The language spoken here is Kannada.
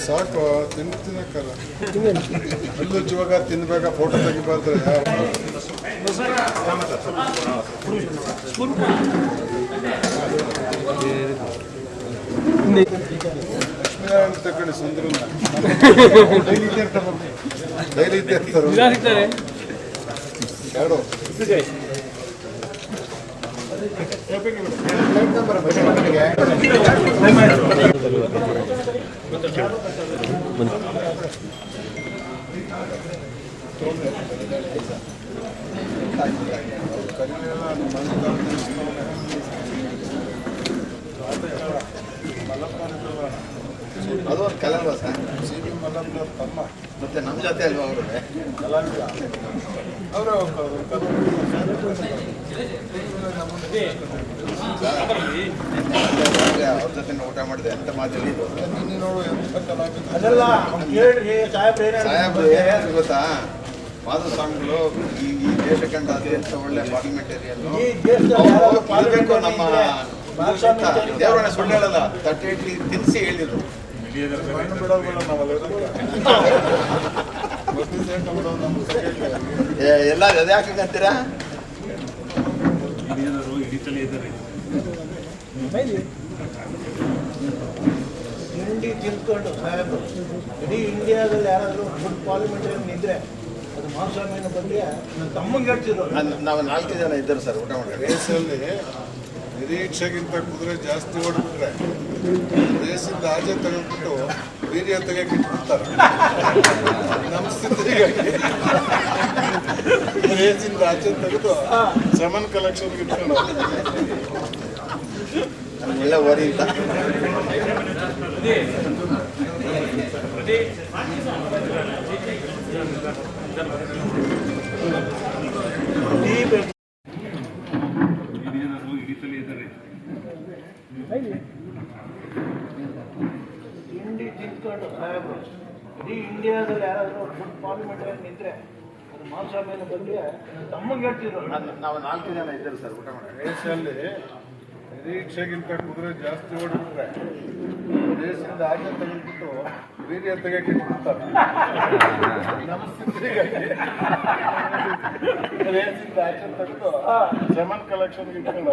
ಸಾಕು ತಿನ್ ತಿನ್ನಕ್ಕಲ್ಲ ಅಲ್ಲೂ ಜೀವಾಗ ತಿನ್ಬೇಕಾ ಫೋಟೋ ತೆಗಿಬಾರ್ದ್ರೆ ಲಕ್ಷ್ಮೀನಾರಾಯಣ ತಗೊಳ್ಳಿ. ಸುಂದರನ ಡೈಲಿ ಇದ್ದೇ ಇರ್ತಾರೆ. ಡೈಲಿ ಇದ್ದೇ ಇರ್ತಾರೆ ಎರಡು ಅದು ಒಂದು ಕಲರ್ವ ಸರ್ ಸಿ ಬಿ ಮಲ್ಲಮ್ಮನವ್ರ ತಮ್ಮ ಮತ್ತೆ ನಮ್ಮ ಜೊತೆ ಅಲ್ವಾ ಅವರು? ಅವರೇ ಅವ್ರ ಜೊತೆ ಊಟ ಮಾಡಿದೆ ಅಂತ ಮಾತಲ್ಲಿ. ಸಾಹೇಬ್ರು ಗೊತ್ತಾ? ಮಾಧುಸ್ವಾಮಿಗಳು ಈ ಈ ದೇಶ ಕಂಡ ಅತ್ಯಂತ ಒಳ್ಳೆ ಪಾರ್ಲಿಮೆಂಟೇರಿಯನ್ ಈ ದೇಶದಲ್ಲಿ ಯಾರಾದ್ರೂ ಇರಬೇಕು ನಮ್ಮ ದೇವರ. ದೇವರನ್ನ ಸುಳ್ಳು ಹೇಳಲ್ಲ ತಟ್ಟೆ ಇಡ್ಲಿ ತಿನ್ಸಿ ಹೇಳಿದ್ರು. ಎಲ್ಲ ಅದೇ ಹಾಕಂತೀರಾ ತಿಂಡಿ ತಿನ್ಕೊಂಡು ಸಾಹೇಬ್ರು ಇಡೀ ಇಂಡಿಯಾದಲ್ಲಿ ಯಾರಾದರೂ ಫುಡ್ ಪಾರ್ಲಿಮೆಂಟ್ರಿಯನ್ ಇದ್ರೆ ಅದು ಮಾಧುಸ್ವಾಮಿನ ಬಗ್ಗೆ ನನ್ನ ತಮ್ಮಂಗೆ ಹೇಳ್ತಿದ್ರು. ನಾವು ನಾಲ್ಕು ಜನ ಇದ್ದರು ಸರ್ ಊಟ ಮಾಡಿ ರೇಸಲ್ಲಿ ನಿರೀಕ್ಷೆಗಿಂತ ಕುದುರೆ ಜಾಸ್ತಿ ಓಡ್ಬಿಟ್ರೆ ದೇಶದ ಆಚೆ ತೆಗೆದ್ಬಿಟ್ಟು ವೀರ್ಯ ತೆಗೆಯಕ್ಕೆ ಇಟ್ಬಿಡ್ತಾರೆ. ನಮ್ಮ ಸ್ಥಿತಿ ದೇಶದಿಂದ ಆಚೆ ತೆಗೆದು ಸೆಮನ್ ಕಲೆಕ್ಷನ್ ಇಟ್ಕೊಂಡು ಎಲ್ಲ ವರಿ ತಿಂಡಿ ತಿನ್ಕೊಂಡು ಸಾಹೇಬ್ರು ಇಡೀ ಇಂಡಿಯಾದಲ್ಲಿ ಯಾರಾದರೂ ಫುಡ್ ಪಾರ್ಲಿಮೆಂಟೇರಿಯನ್ ನಿಂತರೆ ಅದು ಮಾಂಸ ಮೇಲೆ ನನ್ನ ತಮ್ಮಗೆ ಹೇಳ್ತಿದ್ರು ನಾವು ನಾಲ್ಕು ಜನ ಇದ್ದಾರೆ ಸರ್ ಊಟ ಮಾಡಿ ರೇಸಲ್ಲಿ ನಿರೀಕ್ಷೆಗಿಂತ ಕುದುರೆ ಜಾಸ್ತಿ ಓಡ್ಬಿಟ್ರೆ ರೇಸಿಂದ ಆಚೆ ತೆಗೆದ್ಬಿಟ್ಟು ವೀರ್ಯ ತೆಗೆಯಕ್ಕೆ ಇಟ್ಬಿಡ್ತಾರೆ ನಮ್ಮ ಸ್ಥಿತಿ ಹೀಗಾಗಿ. ರೇಸಿಂದ ಆಚೆ ತೆಗೆದು ಸಮನ್ ಕಲೆಕ್ಷನ್ಗೆ ಇಟ್ಕೊಂಡು